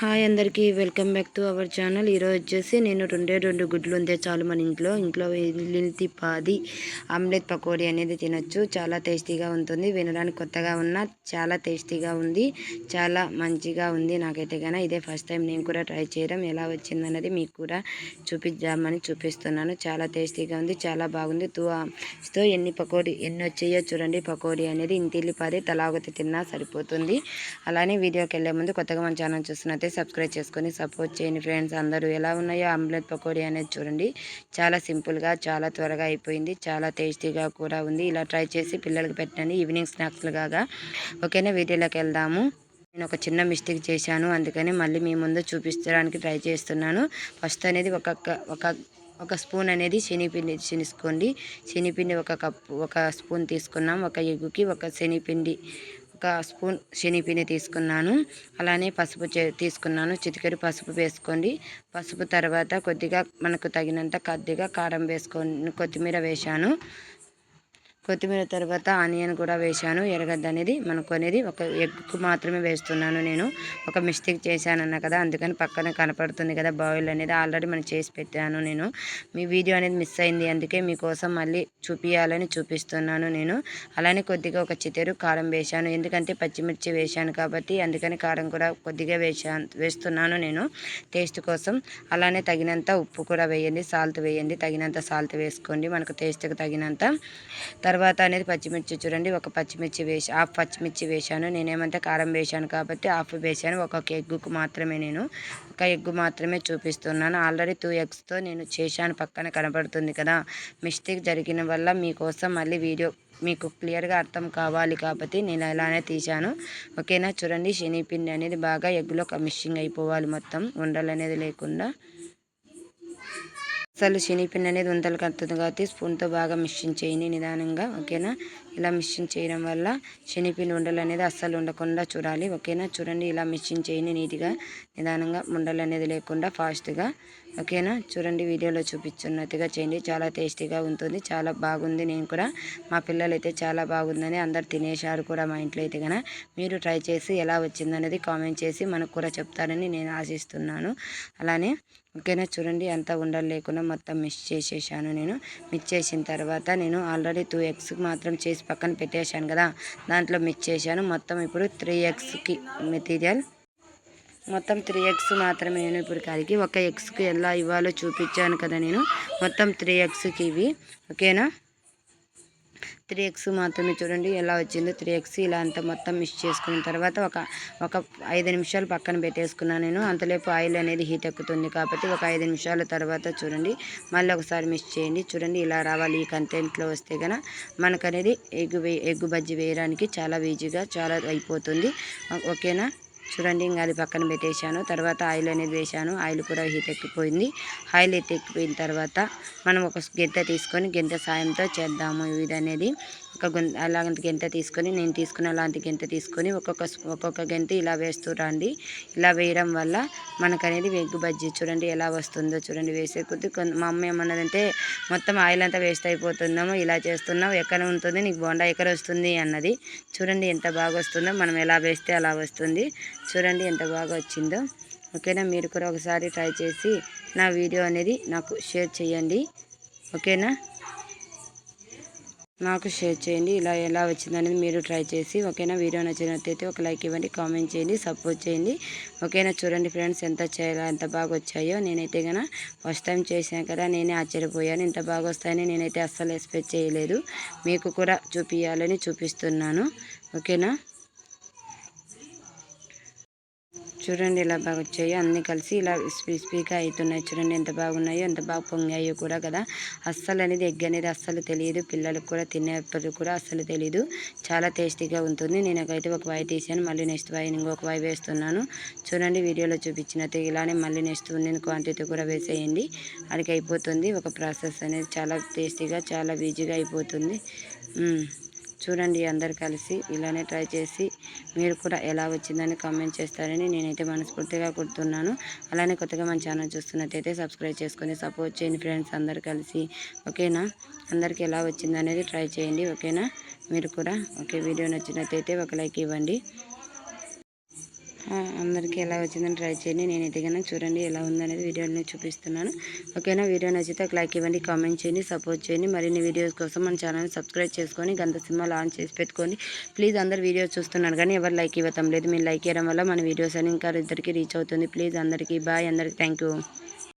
Hi అందరికీ welcome back to our channel. ఈరోజు వచ్చేసి నేను రెండే రెండు గుడ్లు ఉంటే చాలు మన ఇంట్లో. ఇంట్లో ఇల్లింటి పాది ఆమ్లెట్ పకోడీ అనేది తినొచ్చు. చాలా టేస్టీగా ఉంటుంది. వినడానికి కొత్తగా ఉన్న చాలా టేస్టీగా ఉంది. చాలా మంచిగా ఉంది నాకైతే కానీ ఇదే ఫస్ట్ టైం నేను కూడా ట్రై చేయడం. ఎలా వచ్చిందన్నది మీకు కూడా చూపిద్దామని చూపిస్తున్నాను. చాలా టేస్టీగా ఉంది చాలా బాగుంది. టూ తో ఎన్ని పకోడీ ఎన్ని వచ్చాయో చూడండి. పకోడీ అనేది ఇంటిల్లి పాది తలాగతి తిన్నా సరిపోతుంది. అలానే వీడియోకి వెళ్ళే ముందు కొత్తగా మన ఛానల్ చూస్తున్నట్టు నచ్చితే సబ్స్క్రైబ్ చేసుకొని సపోర్ట్ చేయండి ఫ్రెండ్స్. అందరూ ఎలా ఉన్నాయో ఆమ్లెట్ పకోడీ అనేది చూడండి. చాలా సింపుల్గా చాలా త్వరగా అయిపోయింది. చాలా టేస్టీగా కూడా ఉంది. ఇలా ట్రై చేసి పిల్లలకి పెట్టండి. ఈవినింగ్ స్నాక్స్లుగా ఓకేనా? వీడియోలోకి వెళ్దాము. నేను ఒక చిన్న మిస్టేక్ చేశాను. అందుకని మళ్ళీ మీ ముందు చూపించడానికి ట్రై చేస్తున్నాను. ఫస్ట్ అనేది ఒక ఒక ఒక స్పూన్ అనేది శనిపిండి చినుసుకోండి శనిపిండి ఒక కప్పు ఒక స్పూన్ తీసుకున్నాం. ఒక ఎగ్గుకి ఒక శనిపిండి ఒక స్పూన్ శనిపిండి తీసుకున్నాను. అలానే పసుపు తీసుకున్నాను. చిటికెడు పసుపు వేసుకోండి. పసుపు తర్వాత కొద్దిగా మనకు తగినంత కొద్దిగా కారం వేసుకొని కొత్తిమీర వేశాను. కొత్తిమీర తర్వాత ఆనియన్ కూడా వేశాను. ఎరగద్ద అనేది మనకు అనేది ఒక ఎగ్ మాత్రమే వేస్తున్నాను నేను. ఒక మిస్టేక్ చేశానన్న కదా అందుకని పక్కన కనపడుతుంది కదా బాయిల్ అనేది. ఆల్రెడీ మనం చేసి పెట్టాను నేను. మీ వీడియో అనేది మిస్ అయింది అందుకే మీకోసం మళ్ళీ చూపించాలని చూపిస్తున్నాను నేను. అలానే కొద్దిగా ఒక చితెరు కారం వేశాను. ఎందుకంటే పచ్చిమిర్చి వేశాను కాబట్టి అందుకని కారం కూడా కొద్దిగా వేశాను వేస్తున్నాను నేను టేస్ట్ కోసం. అలానే తగినంత ఉప్పు కూడా వేయండి సాల్ట్ వేయండి. తగినంత సాల్ట్ వేసుకోండి. మనకు టేస్ట్కి తగినంత. తర్వాత అనేది పచ్చిమిర్చి చూడండి ఒక పచ్చిమిర్చి వేసి హాఫ్ పచ్చిమిర్చి వేశాను. నేనేమంటే కారం వేశాను కాబట్టి హాఫ్ వేశాను. ఒక్కొక్క ఎగ్గుకు మాత్రమే నేను ఒక ఎగ్గు మాత్రమే చూపిస్తున్నాను. ఆల్రెడీ టూ ఎగ్స్తో నేను చేశాను పక్కన కనబడుతుంది కదా. మిస్టేక్ జరిగిన వల్ల మీకోసం మళ్ళీ వీడియో మీకు క్లియర్గా అర్థం కావాలి కాబట్టి నేను అలానే తీశాను. ఓకేనా? చూడండి శనిపిండి అనేది బాగా ఎగ్గులో మిక్సింగ్ అయిపోవాలి మొత్తం. ఉండలు అనేది లేకుండా. అసలు శనిపిండి అనేది ఉంతలు కడుతుంది కాబట్టి స్పూన్తో బాగా మిక్సింగ్ చేయండి నిదానంగా ఓకేనా? ఇలా మిషన్ చేయడం వల్ల శనిపిండి ఉండలు అనేది అస్సలు ఉండకుండా చూడాలి. ఓకేనా? చూడండి ఇలా మిషన్ చేయని నీట్గా నిదానంగా ఉండలు అనేది లేకుండా ఫాస్ట్గా. ఓకేనా? చూడండి వీడియోలో చూపించున్నట్టుగా చేయండి. చాలా టేస్టీగా ఉంటుంది చాలా బాగుంది. నేను కూడా మా పిల్లలు అయితే చాలా బాగుందని అందరు తినేశారు కూడా మా ఇంట్లో అయితే కనుక మీరు ట్రై చేసి ఎలా వచ్చిందనేది కామెంట్ చేసి మనకు కూడా చెప్తారని నేను ఆశిస్తున్నాను. అలానే ఓకేనా? చూడండి అంతా ఉండలు లేకుండా మొత్తం మిక్స్ చేసేసాను నేను. మిక్స్ చేసిన తర్వాత నేను ఆల్రెడీ టూ ఎగ్స్ మాత్రం చేసి పక్కన పెట్టేశాను కదా దాంట్లో మిక్స్ చేశాను. మొత్తం ఇప్పుడు త్రీ ఎగ్స్కి మెటీరియల్ మొత్తం త్రీ ఎగ్స్ మాత్రమే నేను ఇప్పుడు కడిగి ఒక ఎగ్స్కి ఎలా ఇవ్వాలో చూపించాను కదా నేను. మొత్తం త్రీ ఎగ్స్కి ఇవి. ఓకేనా త్రీ ఎగ్స్ మాత్రమే చూడండి ఎలా వచ్చిందో త్రీ ఎగ్స్ ఇలా అంతా మొత్తం మిక్స్ చేసుకున్న తర్వాత ఒక ఒక ఐదు నిమిషాలు పక్కన పెట్టేసుకున్నాను నేను. అంతలేపు ఆయిల్ అనేది హీట్ ఎక్కుతుంది కాబట్టి ఒక ఐదు నిమిషాల తర్వాత చూడండి మళ్ళీ ఒకసారి మిక్స్ చేయండి. చూడండి ఇలా రావాలి ఈ కంటెంట్లో వస్తే కనుక మనకనేది అనేది ఎగ్గు ఎగ్గు బజ్జి వేయడానికి చాలా ఈజీగా చాలా అయిపోతుంది. ఓకేనా? చూడండి ఇంకా అది పక్కన పెట్టేశాను. తర్వాత ఆయిల్ అనేది వేశాను. ఆయిల్ కూడా హీట్ ఎక్కిపోయింది. ఆయిల్ హీట్ ఎక్కిపోయిన తర్వాత మనం ఒక గెంత తీసుకొని గెంత సాయంతో చేద్దాము. ఇది అనేది ఒక గొంత అలాంటి గెంత తీసుకొని నేను తీసుకున్న అలాంటి గెంత తీసుకొని ఒక్కొక్క ఒక్కొక్క గెంత ఇలా వేస్తూ రండి. ఇలా వేయడం వల్ల మనకనేది వెగ్గు బజ్జీ చూడండి ఎలా వస్తుందో చూడండి. వేసే కొద్ది మా అమ్మ ఏమన్నదంటే మొత్తం ఆయిల్ అంతా వేస్ట్ అయిపోతుందామో ఇలా చేస్తున్నావు ఎక్కడ ఉంటుంది? నీకు బోండా ఎక్కడ వస్తుంది? అన్నది. చూడండి ఎంత బాగా వస్తుందో మనం ఎలా వేస్తే అలా వస్తుంది. చూడండి ఎంత బాగా వచ్చిందో. ఓకేనా? మీరు కూడా ఒకసారి ట్రై చేసి నా వీడియో అనేది నాకు షేర్ చేయండి. ఓకేనా? నాకు షేర్ చేయండి. ఇలా ఎలా వచ్చిందనేది మీరు ట్రై చేసి ఓకేనా? వీడియో నచ్చినట్లయితే ఒక లైక్ ఇవ్వండి కామెంట్ చేయండి సపోర్ట్ చేయండి. ఓకేనా? చూడండి ఫ్రెండ్స్ ఎంత చేయాలో ఎంత బాగా వచ్చాయో. నేనైతే కనుక ఫస్ట్ టైం చేసాను కదా నేనే ఆశ్చర్యపోయాను. ఇంత బాగా వస్తాయని నేనైతే అస్సలు ఎక్స్పెక్ట్ చేయలేదు. మీకు కూడా చూపించాలని చూపిస్తున్నాను. ఓకేనా? చూడండి ఇలా బాగా వచ్చాయో. అన్నీ కలిసి ఇలా స్పీస్పీగా అవుతున్నాయి. చూడండి ఎంత బాగున్నాయో ఎంత బాగా పొంగాయో కూడా కదా. అస్సలు అనేది ఎగ్ అనేది అస్సలు తెలియదు. పిల్లలకు కూడా తినేప్పుడు కూడా అస్సలు తెలియదు చాలా టేస్టీగా ఉంటుంది. నేనైతే ఒక వాయి తీసాను. మళ్ళీ నెక్స్ట్ వాయి ఇంకొక వాయి వేస్తున్నాను. చూడండి వీడియోలో చూపించినట్టు ఇలానే మళ్ళీ నెక్స్ట్ నేను క్వాంటిటీ కూడా వేసేయండి. అడిగి అయిపోతుంది ఒక ప్రాసెస్ అనేది చాలా టేస్టీగా చాలా ఈజీగా అయిపోతుంది. చూడండి అందరు కలిసి ఇలానే ట్రై చేసి మీరు కూడా ఎలా వచ్చిందని కామెంట్ చేస్తారని నేనైతే మనస్ఫూర్తిగా కుడుతున్నాను అలానే కొత్తగా మన ఛానల్ చూస్తున్నట్టయితే సబ్స్క్రైబ్ చేసుకొని సపోర్ట్ చేయండి ఫ్రెండ్స్ అందరు కలిసి. ఓకేనా? అందరికి ఎలా వచ్చింది అనేది ట్రై చేయండి. ఓకేనా? మీరు కూడా ఓకే వీడియో నచ్చినట్టయితే ఒక లైక్ ఇవ్వండి. అందరికీ ఎలా వచ్చిందని ట్రై చేయండి. నేను కనుక చూడండి ఎలా ఉందనేది వీడియోని చూపిస్తున్నాను. ఓకేనా? వీడియో నచ్చితే ఒక లైక్ ఇవ్వండి కామెంట్ చేయండి సపోర్ట్ చేయండి. మరిన్ని వీడియోస్ కోసం మన ఛానల్ సబ్స్క్రైబ్ చేసుకొని గంట సినిమా లాంచ్ చేసి పెట్టుకోండి. ప్లీజ్ అందరు వీడియోస్ చూస్తున్నారు కానీ ఎవరు లైక్ ఇవ్వటం లేదు. మీరు లైక్ ఇవ్వడం వల్ల మన వీడియోస్ అని ఇంకా ఇద్దరికి రీచ్ అవుతుంది. ప్లీజ్ అందరికీ బాయ్. అందరికీ థ్యాంక్ యూ.